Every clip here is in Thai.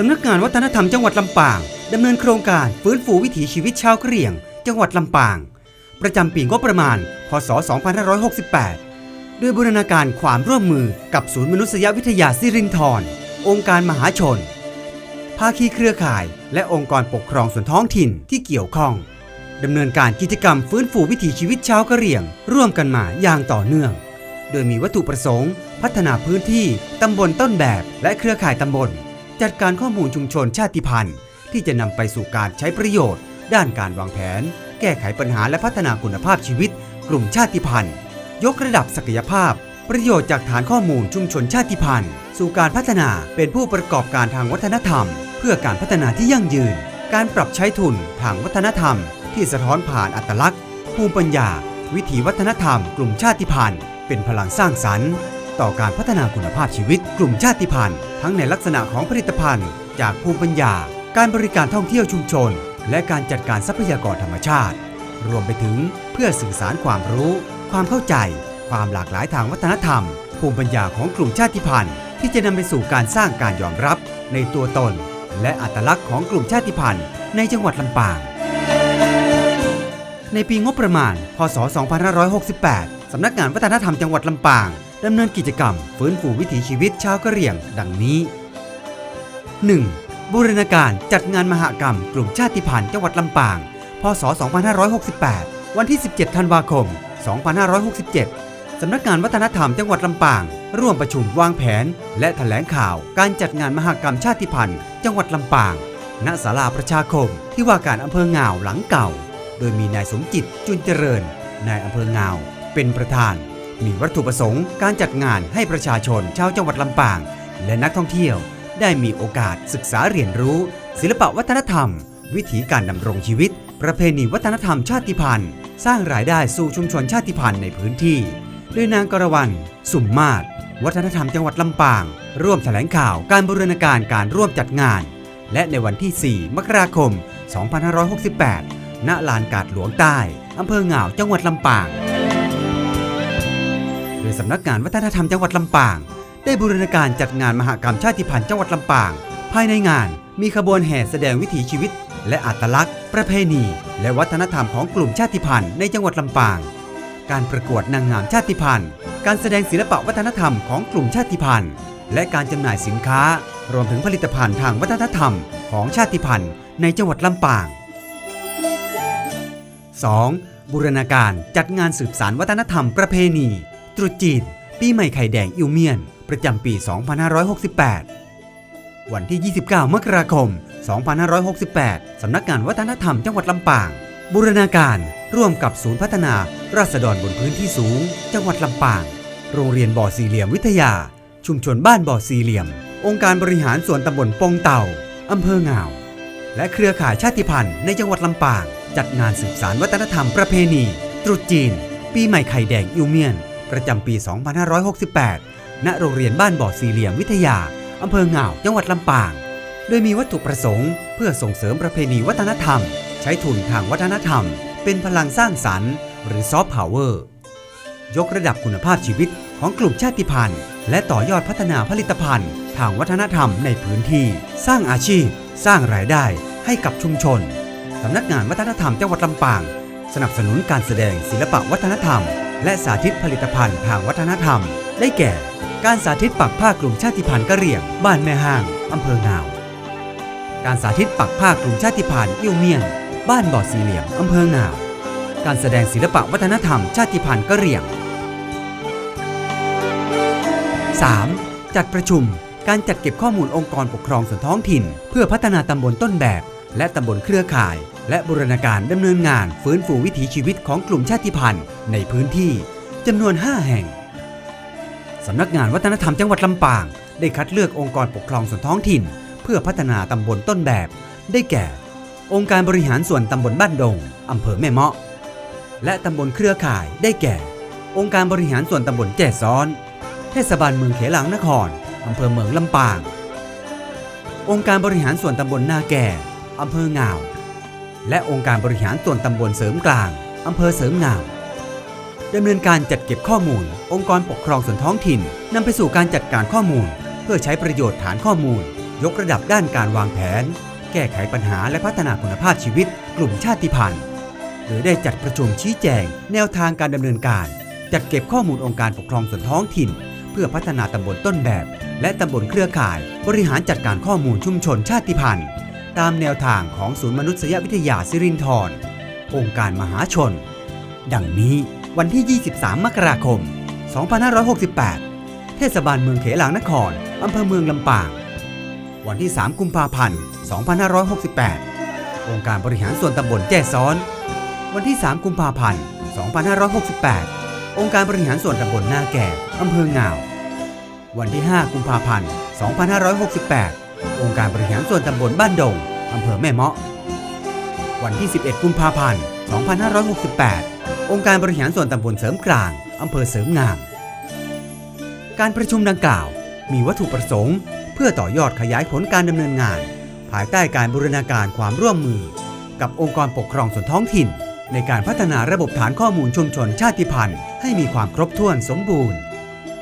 สำนักงานวัฒนธรรมจังหวัดลำปางดำเนินโครงการฟื้นฟูวิถีชีวิตชาวกะเหรี่ยง จังหวัดลำปาง ประจำปีงบประมาณ พศ 2568 ด้วยบูรณาการความร่วมมือกับศูนย์มนุษยวิทยาสิรินธรองค์การมหาชน ภาคีเครือข่าย และองค์กรปกครองส่วนท้องถิ่นที่เกี่ยวข้องดำเนินการกิจกรรมฟื้นฟูวิถีชีวิตชาวกะเหรี่ยง ร่วมกันมาอย่างต่อเนื่อง โดยมีวัตถุประสงค์ พัฒนาพื้นที่ตำบลต้นแบบ และเครือข่ายตำบล จัดการข้อมูลชุมชนชาติพันธุ์ ที่จะนำไปสู่การใช้ประโยชน์ ด้านการวางแผน แก้ไขปัญหาและพัฒนาคุณภาพชีวิต กลุ่มชาติพันธุ์ ยกระดับศักยภาพ ประโยชน์จากฐานข้อมูลชุมชนชาติพันธุ์ สู่การพัฒนาเป็นผู้ประกอบการทางวัฒนธรรม เพื่อการพัฒนาที่ยั่งยืน การปรับใช้ทุนทางวัฒนธรรม ที่สะท้อนผ่านอัตลักษณ์ ภูมิปัญญา วิถีวัฒนธรรม กลุ่มชาติพันธุ์ เป็นพลังสร้างสรรค์ ต่อการพัฒนาคุณภาพชีวิตกลุ่มชาติพันธุ์ ทั้งในลักษณะของผลิตภัณฑ์ จากภูมิปัญญา การบริการท่องเที่ยวชุมชน และการจัดการทรัพยากรธรรมชาติ รวมไปถึงเพื่อสื่อสารความรู้ ความเข้าใจ ความหลากหลายทางวัฒนธรรม ภูมิปัญญาของกลุ่มชาติพันธุ์ ที่จะนำไปสู่การสร้างการยอมรับ ในตัวตน และอัตลักษณ์ของกลุ่มชาติพันธุ์ ในจังหวัดลำปางในปีงบประมาณ พศ 2568 สำนักงานวัฒนธรรมจังหวัดลำปาง ดำเนินกิจกรรมฟื้นฟูวิถีชีวิตชาวกะเหรี่ยง ดังนี้ 1. บูรณาการจัดงานมหกรรม กลุ่มชาติพันธุ์จังหวัดลำปาง พศ 2568 วันที่ 17 ธันวาคม 2567 สำนักงานวัฒนธรรมจังหวัดลำปาง ร่วมประชุมวางแผน และแถลงข่าวการจัดงานมหกรรมชาติพันธุ์จังหวัดลำปาง ณ ศาลาประชาคม ที่ว่าการอำเภอเงาวหลังเก่า โดยมีนายสมจิตจุนเจริญ นายอำเภอเงาว เป็นประธาน มีวัตถุประสงค์การจัดงานให้ประชาชนชาวจังหวัดลำปาง และนักท่องเที่ยว ได้มีโอกาสศึกษาเรียนรู้ ศิลปวัฒนธรรม วิถีการดำรงชีวิต ประเพณีวัฒนธรรมชาติพันธุ์ สร้างรายได้สู่ชุมชนชาติพันธุ์ในพื้นที่โดยนางกรวรรณสุมมาศวัฒนธรรมจังหวัดลำปาง ร่วมแถลงข่าวการบูรณาการการร่วมจัดงาน และในวันที่ 4 มกราคม 2568 ณ ลานกาดหลวงใต้ อำเภอเหงาวจังหวัดลำปาง โดยสำนักงานวัฒนธรรมจังหวัดลำปาง ได้บูรณาการจัดงานมหกรรมชาติพันธุ์จังหวัดลำปาง ภายในงานมีขบวนแห่แสดงวิถีชีวิต และอัตลักษณ์ ประเพณี และวัฒนธรรมของกลุ่มชาติพันธุ์ในจังหวัดลำปาง การประกวดนางงามชาติพันธุ์ การแสดงศิลปะวัฒนธรรมของกลุ่มชาติพันธุ์ และการจำหน่ายสินค้า รวมถึงผลิตภัณฑ์ทางวัฒนธรรมของชาติพันธุ์ในจังหวัดลำปาง 2. บูรณาการจัดงานสืบสารวัฒนธรรมประเพณี ตรุษจีน ปีใหม่ไข่แดงอิวเมียน ประจำปี 2568 วันที่ 29 มกราคม 2568 สำนักงานวัฒนธรรมจังหวัดลำปาง บูรณาการร่วมกับศูนย์พัฒนาราษฎรบนพื้นที่สูง จังหวัดลำปาง โรงเรียนบ่อสี่เหลี่ยมวิทยา ชุมชนบ้านบ่อสี่เหลี่ยม องค์การบริหารส่วนตำบลปงเต่าอำเภองาว และเครือข่ายชาติพันธุ์ในจังหวัดลำปาง จัดงานสืบสารวัฒนธรรมประเพณี ตรุษจีน ปีใหม่ไข่แดงอิวเมียน ประจำปี 2568 ณ โรงเรียนบ้านบ่อสี่เหลี่ยมวิทยา อำเภอเหงาจังหวัดลำปาง โดยมีวัตถุประสงค์เพื่อส่งเสริมประเพณีวัฒนธรรม ใช้ทุนทางวัฒนธรรม เป็นพลังสร้างสรรค์ หรือซอฟต์พาวเวอร์ ยกระดับคุณภาพชีวิตของกลุ่มชาติพันธุ์ และต่อยอดพัฒนาผลิตภัณฑ์ ทางวัฒนธรรมในพื้นที่ สร้างอาชีพ สร้างรายได้ให้กับชุมชนสำนักงานวัฒนธรรมจังหวัดลำปาง สนับสนุนการแสดงศิลปะวัฒนธรรม และสาธิตผลิตภัณฑ์ทางวัฒนธรรม ได้แก่ การสาธิตปักผ้ากลุ่มชาติพันธุ์กะเหรี่ยง บ้านแม่ห้างอำเภองาว การสาธิตปักผ้ากลุ่มชาติพันธุ์อิ่วเมียนบ้านบ่อสี่เหลี่ยมอำเภองาว การแสดงศิลปะวัฒนธรรม ชาติพันธุ์กะเหรี่ยง 3. จัดประชุม การจัดเก็บข้อมูลองค์กรปกครองส่วนท้องถิ่น เพื่อพัฒนาตำบลต้นแบบ และตำบลเครือข่าย และบูรณาการดำเนินงานฟื้นฟูวิถีชีวิตของกลุ่มชาติพันธุ์ในพื้นที่จำนวน 5 แห่งสำนักงานวัฒนธรรมจังหวัดลำปาง ได้คัดเลือกองค์กรปกครองส่วนท้องถิ่น เพื่อพัฒนาตำบลต้นแบบ ได้แก่ องค์การบริหารส่วนตำบลบ้านดงอำเภอแม่เมาะ และตำบลเครือข่ายได้แก่ องค์การบริหารส่วนตำบลแจ่ซ้อน เทศบาลเมืองเขลังนครอำเภอเมืองลำปาง องค์การบริหารส่วนตำบลนาแก่อำเภองาว และองค์การบริหารส่วนตำบลเสริมกลางอำเภอเสริมงามดำเนินการจัดเก็บข้อมูล องค์กรปกครองส่วนท้องถิ่นนำไปสู่การจัดการข้อมูล เพื่อใช้ประโยชน์ฐานข้อมูล ยกระดับด้านการวางแผน แก้ไขปัญหาและพัฒนาคุณภาพชีวิต กลุ่มชาติพันธุ์โดยได้จัดประชุมชี้แจง แนวทางการดำเนินการ จัดเก็บข้อมูลองค์การปกครองส่วนท้องถิ่น เพื่อพัฒนาตำบลต้นแบบ และตำบลเครือข่าย บริหารจัดการข้อมูลชุมชนชาติพันธุ์ ตามแนวทางของศูนย์มนุษยวิทยาสิรินธรองค์การมหาชน ดังนี้วันที่ 23 มกราคม 2568 เทศบาลเมืองเขลางนคร อำเภอเมืองลำปาง วันที่ 3 กุมภาพันธ์ 2568 องค์การบริหารส่วนตำบลแจ้ซ้อน วันที่ 3 กุมภาพันธ์ 2568 องค์การบริหารส่วนตำบลนาแก่อำเภองาว วันที่ 5 กุมภาพันธ์ 2568 องค์การบริหารส่วนตำบลบ้านดง อำเภอแม่เมาะ วันที่ 11 กุมภาพันธ์ 2568 องค์การบริหารส่วนตำบลเสริมกลาง อำเภอเสริมงาม การประชุมดังกล่าว มีวัตถุประสงค์ เพื่อต่อยอดขยายผลการดำเนินงาน ภายใต้การบูรณาการความร่วมมือ กับองค์กรปกครองส่วนท้องถิ่น ในการพัฒนาระบบฐานข้อมูลชุมชนชาติพันธุ์ ให้มีความครบถ้วนสมบูรณ์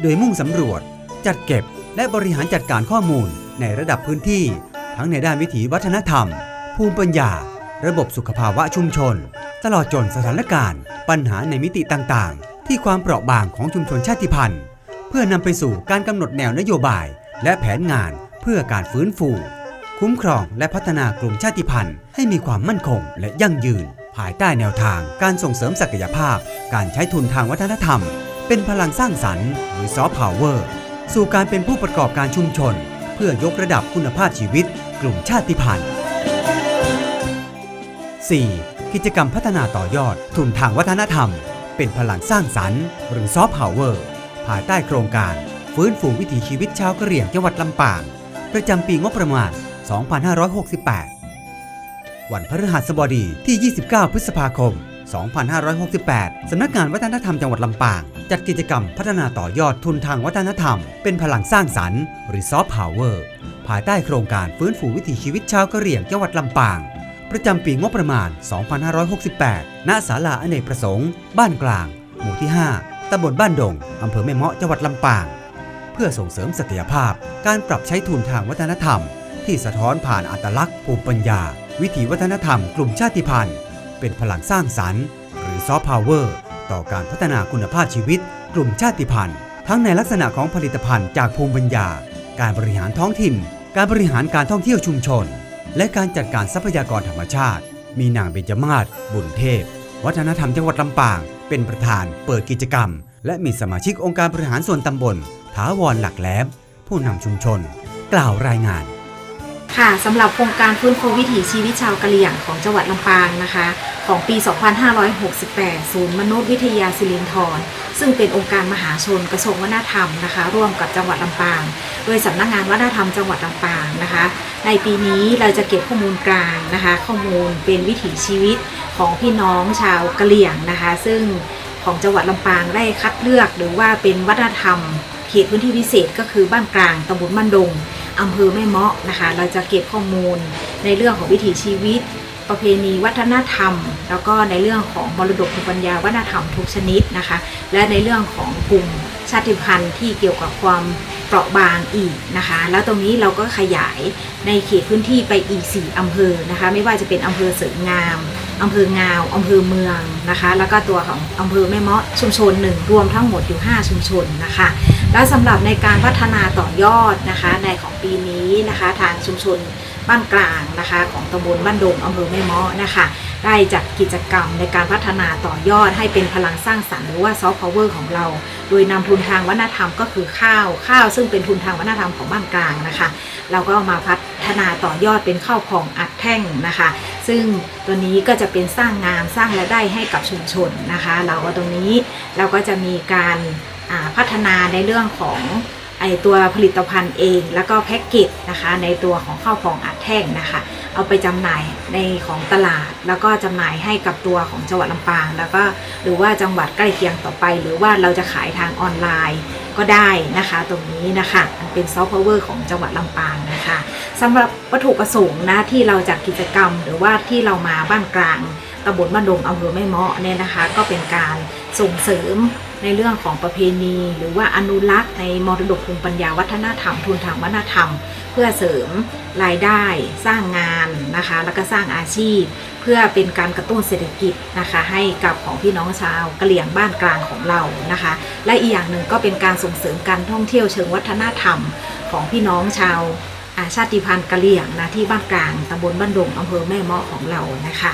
โดยมุ่งสำรวจ จัดเก็บและบริหารจัดการข้อมูลในระดับพื้นที่ ทั้งในด้านวิถีวัฒนธรรม ภูมิปัญญา ระบบสุขภาวะชุมชน ตลอดจนสถานการณ์ ปัญหาในมิติต่างๆ ที่ความเปราะบางของชุมชนชาติพันธุ์ เพื่อนำไปสู่การกำหนดแนวนโยบาย และแผนงานเพื่อการฟื้นฟู คุ้มครองและพัฒนากลุ่มชาติพันธุ์ ให้มีความมั่นคงและยั่งยืน ภายใต้แนวทางการส่งเสริมศักยภาพ การใช้ทุนทางวัฒนธรรม เป็นพลังสร้างสรรค์หรือซอฟต์พาวเวอร์สู่การเป็นผู้ประกอบการชุมชน พื่อยกระดับคุณภาพชีวิตกลุ่มชาติพันธุ์ 4. กิจกรรมพัฒนาต่อยอด ทุนทางวัฒนธรรม เป็นพลังสร้างสรรค์ หรือซอฟต์พาวเวอร์ภายใต้โครงการ ฟื้นฟูวิถีชีวิตชาวกะเหรี่ยงจังหวัดลำปาง ประจำปีงบประมาณ 2568 วันพฤหัสบดีที่ 29 พฤษภาคม 2568 สำนักงานวัฒนธรรมจังหวัดลำปาง จัดกิจกรรมพัฒนาต่อยอดทุนทางวัฒนธรรม เป็นพลังสร้างสรรค์หรือซอฟต์พาวเวอร์ภายใต้โครงการฟื้นฟูวิถีชีวิตชาวกะเหรี่ยงจังหวัดลำปาง ประจำปีงบประมาณ 2568 ณ ศาลาอเนกประสงค์ บ้านกลาง หมู่ที่ 5ตำบลบ้านดงอำเภอแม่เมาะจังหวัดลำปาง เพื่อส่งเสริมศักยภาพ การปรับใช้ทุนทางวัฒนธรรม ที่สะท้อนผ่านอัตลักษณ์ภูมิปัญญา วิถีวัฒนธรรม กลุ่มชาติพันธุ์ เป็นพลังสร้างสรรค์ หรือซอฟต์พาวเวอร์ ต่อการพัฒนาคุณภาพชีวิต กลุ่มชาติพันธุ์ ทั้งในลักษณะของผลิตภัณฑ์จากภูมิปัญญา การบริหารท้องถิ่น การบริหารการท่องเที่ยวชุมชน และการจัดการทรัพยากรธรรมชาติ มีนางเบญจมาศบุญเทพ วัฒนธรรมจังหวัดลำปาง เป็นประธานเปิดกิจกรรม และมีสมาชิกองค์การบริหารส่วนตำบลถาวรหลักแหลมผู้นำชุมชน กล่าวรายงาน ค่ะสำหรับโครงการฟื้นฟูวิถีชีวิตชาวกะเหรี่ยงของจังหวัดลำปางนะคะ ของปี 2568 ศูนย์มนุษยวิทยาสิรินธรซึ่งเป็นองค์การมหาชนกระทรวงวัฒนธรรมนะคะ ร่วมกับจังหวัดลำปาง โดยสำนักงานวัฒนธรรมจังหวัดลำปางนะคะ ในปีนี้เราจะเก็บข้อมูลกลางนะคะ ข้อมูลเป็นวิถีชีวิตของพี่น้องชาวกะเหรี่ยงนะคะ ซึ่งของจังหวัดลำปางได้คัดเลือก หรือว่าเป็นวัฒนธรรมเขตพื้นที่พิเศษก็คือบ้านกลางตำบลบ้านดง อำเภอแม่เมาะนะคะ เราจะเก็บข้อมูลในเรื่องของวิถีชีวิต ประเพณีวัฒนธรรม แล้วก็ในเรื่องของมรดกภูมิปัญญาวัฒนธรรมทุกชนิดนะคะ และในเรื่องของกลุ่มชาติพันธุ์ที่เกี่ยวกับความเปราะบางอีกนะคะ แล้วตรงนี้เราก็ขยายในเขตพื้นที่ไปอีก 4อำเภอนะคะ ไม่ว่าจะเป็นอำเภอเสริมงามอำเภองาวอำเภอเมืองนะคะ แล้วก็ตัวของอำเภอแม่เมาะชุมชนหนึ่งรวมทั้งหมดอยู่ 5 ชุมชนนะคะ แล้วสำหรับในการพัฒนาต่อยอดนะคะในของปีนี้นะคะ ทางชุมชนบ้านกลางนะคะ ของตำบลบ้านดงอำเภอแม่เมาะนะคะ ได้จัดกิจกรรมในการพัฒนาต่อยอดให้เป็นพลังสร้างสรรค์หรือว่าซอฟต์พาวเวอร์ของเรา โดยนำทุนทางวัฒนธรรมก็คือข้าวข้าว ซึ่งเป็นทุนทางวัฒนธรรมของบ้านกลางนะคะ เราก็เอามาพัฒนาต่อยอดเป็นข้าวของอัดแท่งนะคะ ซึ่งตัวนี้ก็จะเป็นสร้างงานสร้างรายได้ให้กับชุมชนนะคะ เราก็ตรงนี้เราก็จะมีการ พัฒนาในเรื่องของไอตัวผลิตภัณฑ์เอง แล้วก็แพ็กเกจนะคะ ในตัวของข้าวของอัดแท่งนะคะ เอาไปจำหน่ายในของตลาด แล้วก็จำหน่ายให้กับตัวของจังหวัดลำปาง แล้วก็หรือว่าจังหวัดใกล้เคียงต่อไป หรือว่าเราจะขายทางออนไลน์ก็ได้นะคะ ตรงนี้นะคะมันเป็นซอฟต์พาวเวอร์ของจังหวัดลำปางนะคะสำหรับวัตถุประสงค์นะที่เราจัดกิจกรรม หรือว่าที่เรามาบ้านกลางตำบลบ้านดงอำเภอแม่เมาะเนี่ยนะคะ ก็เป็นการส่งเสริม ในเรื่องของประเพณี หรือว่าอนุรักษ์ในมรดกภูมิปัญญาวัฒนธรรมทุนทางวัฒนธรรม เพื่อเสริมรายได้สร้างงานนะคะ แล้วก็สร้างอาชีพ เพื่อเป็นการกระตุ้นเศรษฐกิจนะคะ ให้กับของพี่น้องชาวกะเหรี่ยงบ้านกลางของเรานะคะ และอีกอย่างหนึ่งก็เป็นการส่งเสริมการท่องเที่ยวเชิงวัฒนธรรมของพี่น้องชาวอาชาติพันธุ์กะเหรี่ยงนะที่บ้านกลางตำบลบ้านดงอำเภอแม่เมาะของเรานะคะ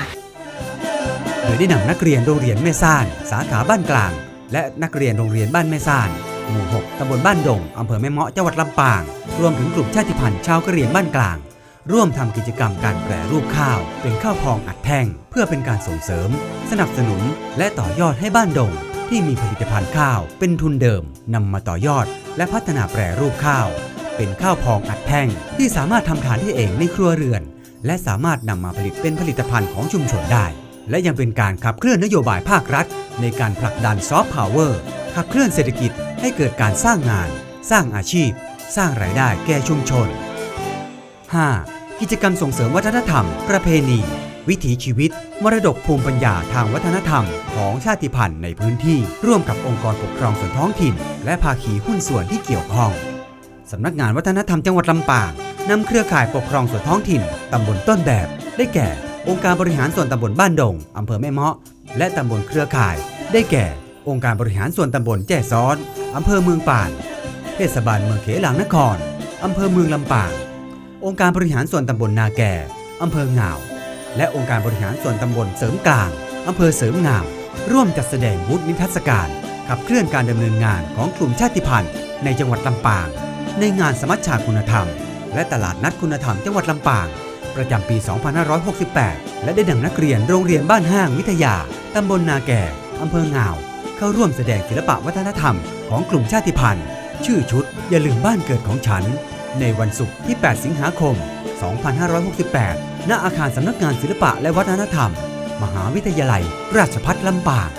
โดยได้นำนักเรียนโรงเรียนแม่ซ่าน สาขาบ้านกลาง และนักเรียนโรงเรียนบ้านแม่ซ่าน หมู่ 6ตำบลบ้านดงอำเภอแม่เมาะจังหวัดลำปาง รวมถึงกลุ่มชาติพันธุ์ชาวกะเหรี่ยงบ้านกลาง ร่วมทำกิจกรรมการแปรรูปข้าว เป็นข้าวพองอัดแท่ง เพื่อเป็นการส่งเสริม สนับสนุน และต่อยอดให้บ้านดง ที่มีผลิตภัณฑ์ข้าว เป็นทุนเดิมนำมาต่อยอด และพัฒนาแปรรูปข้าว เป็นข้าวพองอัดแท่ง ที่สามารถทำทานได้เองในครัวเรือน และสามารถนำมาผลิตเป็นผลิตภัณฑ์ของชุมชนได้ และยังเป็นการขับเคลื่อนนโยบายภาครัฐ ในการผลักดันซอฟต์พาวเวอร์ขับเคลื่อนเศรษฐกิจให้เกิดการสร้างงาน สร้างอาชีพ สร้างรายได้แก่ชุมชน 5. กิจกรรมส่งเสริมวัฒนธรรม ประเพณี วิถีชีวิต มรดกภูมิปัญญาทางวัฒนธรรม ของชาติพันธุ์ในพื้นที่ ร่วมกับองค์กรปกครองส่วนท้องถิ่น และภาคีหุ้นส่วนที่เกี่ยวข้องสำนักงานวัฒนธรรมจังหวัดลำปางนำเครือข่ายปกครองส่วนท้องถิ่นตำบลต้นแบบ ได้แก่ องค์การบริหารส่วนตำบลบ้านดงอำเภอแม่เมาะ และตำบลเครือข่าย ได้แก่ องค์การบริหารส่วนตำบลแจ้ซ้อนอำเภอเมืองป่านเทศบาลเมืองเขหลังนครอำเภอเมืองลำปางองค์การบริหารส่วนตำบลนาแก่อำเภอง่าและองค์การบริหารส่วนตำบลเสริมกลางอำเภอเสริมงาม ร่วมจัดแสดงบูธนิทรรศการขับเคลื่อนการดำเนินงานของกลุ่มชาติพันธุ์ ในจังหวัดลำปาง ในงานสมัชชาคุณธรรม และตลาดนัดคุณธรรมจังหวัดลำปาง ประจำปี 2568 และได้นำนักเรียนโรงเรียนบ้านห้างวิทยา ตำบลนาแก่อำเภองาว เข้าร่วมแสดงศิลปะวัฒนธรรมของกลุ่มชาติพันธุ์ ชื่อชุด อย่าลืมบ้านเกิดของฉัน ในวันศุกร์ที่ 8 สิงหาคม 2568 ณ อาคารสำนักงานศิลปะและวัฒนธรรม มหาวิทยาลัย ราชภัฏลำปาง